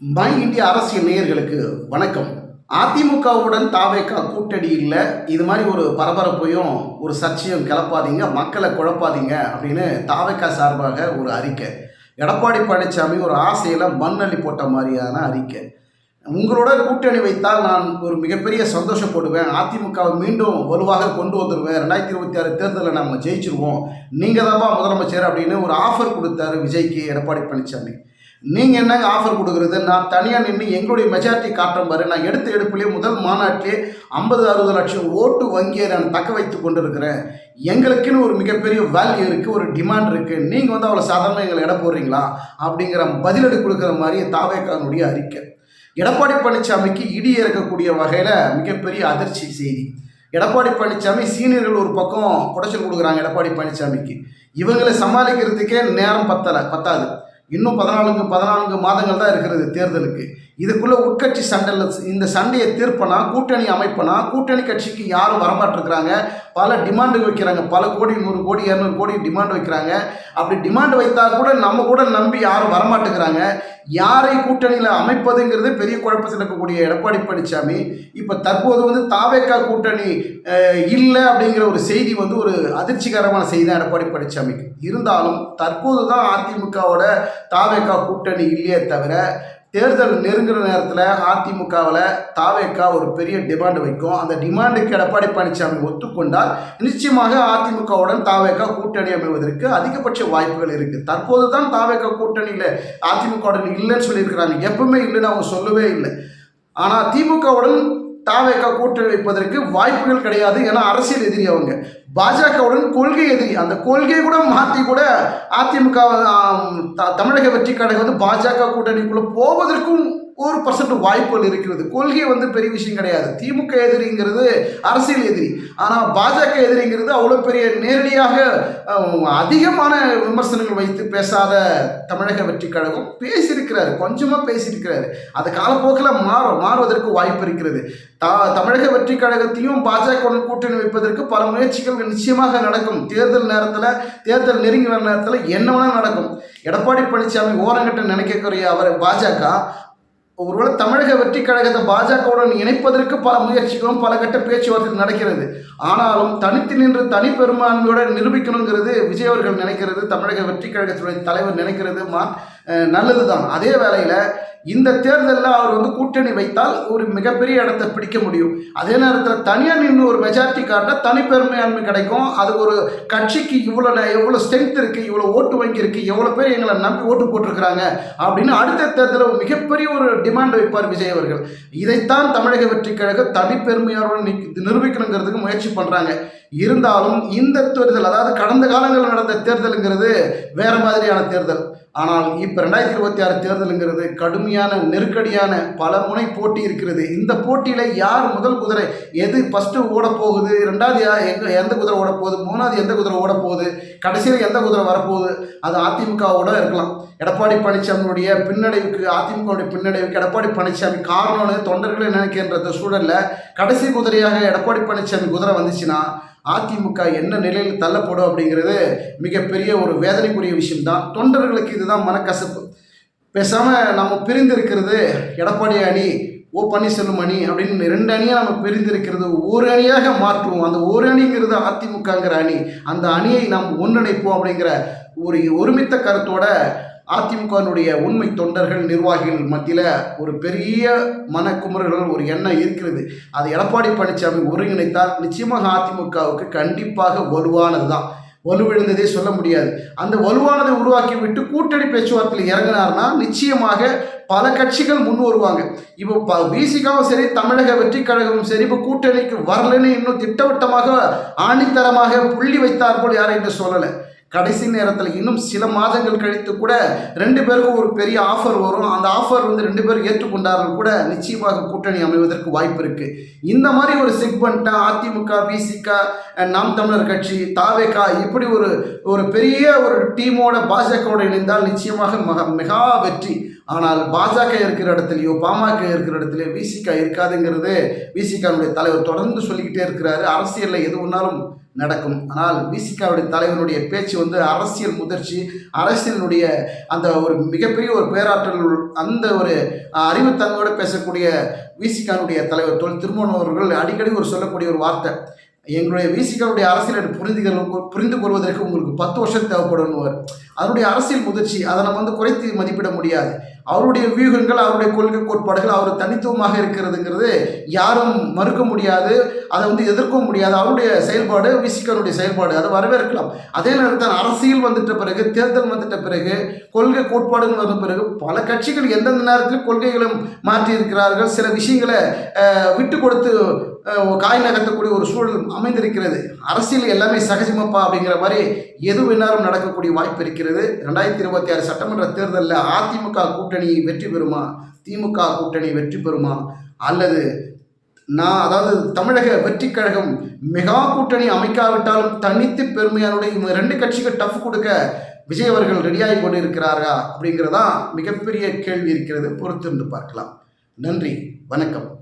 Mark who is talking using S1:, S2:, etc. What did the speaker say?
S1: My இந்திய அரசியல் நேயர்களுக்கு வணக்கம். அதிமுகவுடன் தாவேக்கா கூட்டணி இல்லை. இது மாதிரி ஒரு பரபரப்பையும் ஒரு சர்ச்சையும் கிளப்பாதீங்க மக்களை குழப்பாதீங்க அப்படின்னு தாவேக்கா சார்பாக ஒரு அறிக்கை. எடப்பாடி பழனிசாமி ஒரு ஆசையில் மண்ணள்ளி போட்ட மாதிரியான அறிக்கை. உங்களோட கூட்டணி வைத்தால் நான் ஒரு மிகப்பெரிய சந்தோஷப்படுவேன். அதிமுகவை மீண்டும் வலுவாக கொண்டு வந்துடுவேன் ரெண்டாயிரத்தி இருபத்தி ஆறு தேர்தலில் நம்ம ஜெயிச்சிருவோம். நீங்கள் தான்ப்பா முதலமைச்சர் அப்படின்னு ஒரு ஆஃபர் கொடுத்தாரு விஜய்க்கு எடப்பாடி பழனிசாமி. நீங்கள் என்னங்க ஆஃபர் கொடுக்குறது? நான் தனியாக நின்று எங்களுடைய மெஜாரிட்டி காட்டுறேன் பாரு நான் எடுத்த எடுப்புலேயே முதல் மாநாட்டிலே ஐம்பது அறுபது லட்சம் ஓட்டு வங்கியை நான் தக்க வைத்து கொண்டு இருக்கிறேன் எங்களுக்குன்னு ஒரு மிகப்பெரிய வேல்யூ இருக்குது ஒரு டிமாண்ட் இருக்குது நீங்கள் வந்து அவ்வளோ சாதாரணமாக எங்களை இட போடுறீங்களா? அப்படிங்கிற பதிலடி கொடுக்குற மாதிரி தாவேக்கானுடைய அறிக்கை. எடப்பாடி பழனிசாமிக்கு இடி இறக்கக்கூடிய வகையில் மிகப்பெரிய அதிர்ச்சி செய்தி. எடப்பாடி பழனிசாமி சீனியர்கள் ஒரு பக்கம் குடைச்சல் கொடுக்குறாங்க எடப்பாடி பழனிசாமிக்கு இவங்களை சமாளிக்கிறதுக்கே நேரம் பத்தலை பத்தாது. இன்னும் பதினான்கு பதினான்கு மாதங்கள் தான் இருக்கிறது தேர்தலுக்கு. இதுக்குள்ளே உட்கட்சி சண்டையில் இந்த சண்டையை தீர்ப்பனா கூட்டணி அமைப்பனா கூட்டணி கட்சிக்கு யாரும் வரமாட்டிருக்கிறாங்க? பல டிமாண்டு வைக்கிறாங்க. பல கோடி நூறு கோடி இரநூறு கோடி டிமாண்ட் வைக்கிறாங்க. அப்படி டிமாண்ட் வைத்தா கூட நம்ம கூட நம்பி யாரும் வரமாட்டேங்கிறாங்க. யாரை கூட்டணியில் அமைப்பதுங்கிறது பெரிய குழப்பத்தில் இருக்கக்கூடிய எடப்பாடி பழனிசாமி இப்போ தற்போது வந்து தாவேக்கா கூட்டணி இல்லை அப்படிங்கிற ஒரு செய்தி வந்து ஒரு அதிர்ச்சிகரமான செய்தி தான் எடப்பாடி பழனிசாமிக்கு இருந்தாலும் தற்போது தான் அதிமுகவோட தாவேக்கா கூட்டணி இல்லையே தவிர தேர்தல் நெருங்குற நேரத்தில் அதிமுகவில் தாவேக்கா ஒரு பெரிய டிமாண்ட் வைக்கும். அந்த டிமாண்டுக்கு எடப்பாடி பழனிசாமி ஒத்துக்கொண்டால் நிச்சயமாக அதிமுகவுடன் தாவேக்கா கூட்டணி அமைவதற்கு அதிகபட்ச வாய்ப்புகள் இருக்குது தற்போது தான் தாவேக்கா கூட்டணியில் அதிமுகவுடன் இல்லைன்னு சொல்லியிருக்கிறாங்க. எப்பவுமே இல்லைன்னு அவங்க சொல்லவே இல்லை. ஆனால் திமுகவுடன் தாவேக்கா கூட்டணி வைப்பதற்கு வாய்ப்புகள் கிடையாது ஏன்னா அரசியல் எதிரி அவங்க. பாஜகவுடன் கொள்கை எதிரி. அந்த கொள்கையை கூட மாற்றி கூட அதிமுக த- தமிழக வெற்றி கழகம் வந்து பாஜக கூட்டணிக்குள்ளே போவதற்கும் ஒரு பர்சன்ட் வாய்ப்புகள் இருக்கிறது. கொள்கை வந்து பெரிய விஷயம் கிடையாது. திமுக எதிரிங்கிறது அரசியல் எதிரி. ஆனால் பாஜக எதிரிங்கிறது அவ்வளோ பெரிய நேரடியாக அதிகமான விமர்சனங்கள் வைத்து பேசாத தமிழக வெற்றி கழகம் பேசியிருக்கிறாரு. கொஞ்சமாக பேசியிருக்கிறாரு. அது காலப்போக்கில் மாறும். மாறுவதற்கு வாய்ப்பு இருக்கிறது. த தமிழக வெற்றி கழகத்தையும் பாஜகவுடன் கூட்டணி வைப்பதற்கு பல முயற்சிகள் நிச்சயமாக நடக்கும். தேர்தல் நேரத்தில் தேர்தல் நெருங்கி வர நேரத்தில் என்ன வேணால் நடக்கும். எடப்பாடி பழனிசாமி ஓரங்கட்ட நினைக்கக்கூடிய அவர் பாஜக ஒருவேளை தமிழக வெற்றி கழகத்தை பாஜகவுடன் இணைப்பதற்கு பல முயற்சிகளும் பல கட்ட பேச்சுவார்த்தை நடக்கிறது. ஆனாலும் தனித்து நின்று தனி பெரும்பான்மையோட நிரூபிக்கணுங்கிறது விஜய் அவர்கள் நினைக்கிறது தமிழக வெற்றி கழகத்துடைய தலைவர் நினைக்கிறது. மா நல்லது தான் அதே வேளையில் இந்த தேர்தலில் அவர் வந்து கூட்டணி வைத்தால் ஒரு மிகப்பெரிய இடத்தை பிடிக்க முடியும். அதே நேரத்தில் தனியாக நின்று ஒரு மெஜாரிட்டி காட்ட தனிப்பெருமையாண்மை கிடைக்கும். அது ஒரு கட்சிக்கு இவ்வளோ எவ்வளோ ஸ்ட்ரென்த் இருக்குது இவ்வளோ ஓட்டு வங்கி இருக்குது எவ்வளோ பேர் எங்களை நம்பி ஓட்டு போட்டிருக்கிறாங்க அப்படின்னு அடுத்த தேர்தலில் மிகப்பெரிய ஒரு டிமாண்ட் வைப்பார் விஜய் அவர்கள். இதைத்தான் தமிழக வெற்றி கழக தனிப்பெருமையோடு நிரூபிக்கணுங்கிறதுக்கு முயற்சி பண்ணுறாங்க இருந்தாலும் இந்த தேர்தல் அதாவது கடந்த காலங்களில் நடந்த தேர்தலுங்கிறது வேறு மாதிரியான தேர்தல். ஆனால் இப்போ ரெண்டாயிரத்தி இருபத்தி ஆறு தேர்தலுங்கிறது கடுமையான நெருக்கடியான பல முனை போட்டி இருக்கிறது. இந்த போட்டியில் யார் முதல் குதிரை? எது ஃபஸ்ட்டு ஓடப்போகுது ரெண்டாவது யா எந்த குதிரை ஓடப்போகுது மூணாவது எந்த குதிரை ஓட போகுது? கடைசியில் எந்த குதிரை வரப்போகுது? அது அதிமுகவோட இருக்கலாம். எடப்பாடி பழனிசாமியுடைய பின்னடைவுக்கு அதிமுகவுடைய பின்னடைவுக்கு எடப்பாடி பழனிசாமி காரணம்னு தொண்டர்களே நினைக்கின்ற சூழலில் கடைசி குதிரையாக எடப்பாடி பழனிசாமி குதிரை வந்துச்சுன்னா அதிமுக என்ன நிலையில் தள்ளப்படும் அப்படிங்கிறது மிகப்பெரிய ஒரு வேதனைக்குரிய விஷயம்தான். தொண்டர்களுக்கு இதுதான் மனக்கசப்பு. பேசாமல் நம்ம பிரிந்திருக்கிறது எடப்பாடி அணி ஓ பன்னீர்செல்வம் அணி அப்படின்னு ரெண்டு அணியாக நம்ம பிரிந்திருக்கிறது ஒரு அணியாக மாற்றுவோம். அந்த ஒரு அணிங்கிறது அதிமுகங்கிற அணி. அந்த அணியை நாம் ஒன்றிணைப்போம் அப்படிங்கிற ஒரு ஒருமித்த கருத்தோட அதிமுகவினுடைய உண்மை தொண்டர்கள் நிர்வாகிகள் மத்தியில் ஒரு பெரிய மனக்குமுறல்கள் ஒரு எண்ணம் இருக்கிறது. அது எடப்பாடி பழனிசாமி ஒருங்கிணைத்தால் நிச்சயமாக அதிமுகவுக்கு கண்டிப்பாக வலுவானது தான் வலுவிழந்ததே சொல்ல முடியாது. அந்த வலுவானதை உருவாக்கி விட்டு கூட்டணி பேச்சுவார்த்தையில் இறங்கினார்னா நிச்சயமாக பல கட்சிகள் முன் வருவாங்க. இப்போ ப விசிகாவும் சரி தமிழக வெற்றி கழகமும் சரி இப்போ கூட்டணிக்கு வரலன்னு இன்னும் திட்டவட்டமாக ஆணித்தரமாக புள்ளி வைத்தார் போல் யாரும் என்று சொல்லலை. கடைசி நேரத்தில் இன்னும் சில மாதங்கள் கழித்து கூட ரெண்டு பேருக்கும் ஒரு பெரிய ஆஃபர் வரும். அந்த ஆஃபர் வந்து ரெண்டு பேரும் ஏற்றுக்கொண்டார்கள் கூட நிச்சயமாக கூட்டணி அமைவதற்கு வாய்ப்பு இருக்குது இந்த மாதிரி ஒரு செக்மெண்ட்டை அதிமுக பிசிக நாம் தமிழர் கட்சி தாவேகா இப்படி ஒரு ஒரு பெரிய ஒரு டீமோட பாஜகவோட இணைந்தால் நிச்சயமாக மக மெகா வெற்றி. ஆனால் பாஜக இருக்கிற இடத்துலையோ பாமக இருக்கிற இடத்துலையோ விசிகா இருக்காதுங்கிறது விசிகானுடைய தலைவர் தொடர்ந்து சொல்லிக்கிட்டே இருக்கிறாரு. அரசியலில் எது ஒன்றாலும் நடக்கும். ஆனால் விசிகாவுடைய தலைவனுடைய பேச்சு வந்து அரசியல் முதிர்ச்சி அரசியலினுடைய அந்த ஒரு மிகப்பெரிய ஒரு பேராற்றல் அந்த ஒரு அறிவுத்தன்மையோடு பேசக்கூடிய விசிகானுடைய தலைவர் தொல் திருமணம் அவர்கள் அடிக்கடி ஒரு சொல்லக்கூடிய ஒரு வார்த்தை. எங்களுடைய விசிகளுடைய அரசியல் புரிந்து புரிந்து கொள்வதற்கு உங்களுக்கு பத்து வருஷம் தேவைப்படும்னுவார். அதனுடைய அரசியல் முதிர்ச்சி அதை நம்ம வந்து குறைத்து மதிப்பிட முடியாது. அவருடைய வியூகங்கள் அவருடைய கொள்கை கோட்பாடுகள் அவர் தனித்துவமாக இருக்கிறதுங்கிறது யாரும் மறுக்க முடியாது அதை வந்து எதிர்க்கவும் முடியாது. அவருடைய செயல்பாடு விசிகனுடைய செயல்பாடு அதை வரவேற்கலாம். அதே நேரத்தில் அரசியல் வந்துட்ட பிறகு தேர்தல் வந்துட்ட பிறகு கொள்கை கோட்பாடுகள் வந்த பிறகு பல கட்சிகள் எந்தெந்த நேரத்தில் கொள்கைகளும் மாற்றி இருக்கிறார்கள் சில விஷயங்களை விட்டு கொடுத்து காய் நகர்த்தக்கூடிய ஒரு சூழல் அமைந்திருக்கிறது. அரசியல் எல்லாமே சகஜமப்பா அப்படிங்கிற மாதிரி எது வேணாலும் நடக்கக்கூடிய வாய்ப்பு இருக்கிறது. ரெண்டாயிரத்தி இருபத்தி ஆறு சட்டமன்ற தேர்தலில் அதிமுக கூட்டணி வெற்றி பெறுமா? திமுக கூட்டணி வெற்றி பெறுமா? அல்லது நான் அதாவது தமிழக வெற்றி கழகம் மெகா கூட்டணி அமைக்காவிட்டாலும் தனித்து பெருமையானுடைய இவங்க ரெண்டு கட்சிகள் டஃப் கொடுக்க விஜய் அவர்கள் ரெடியாகி கொண்டு இருக்கிறாரா அப்படிங்கிறதான் மிகப்பெரிய கேள்வி இருக்கிறது. பொறுத்திருந்து பார்க்கலாம். நன்றி. வணக்கம்.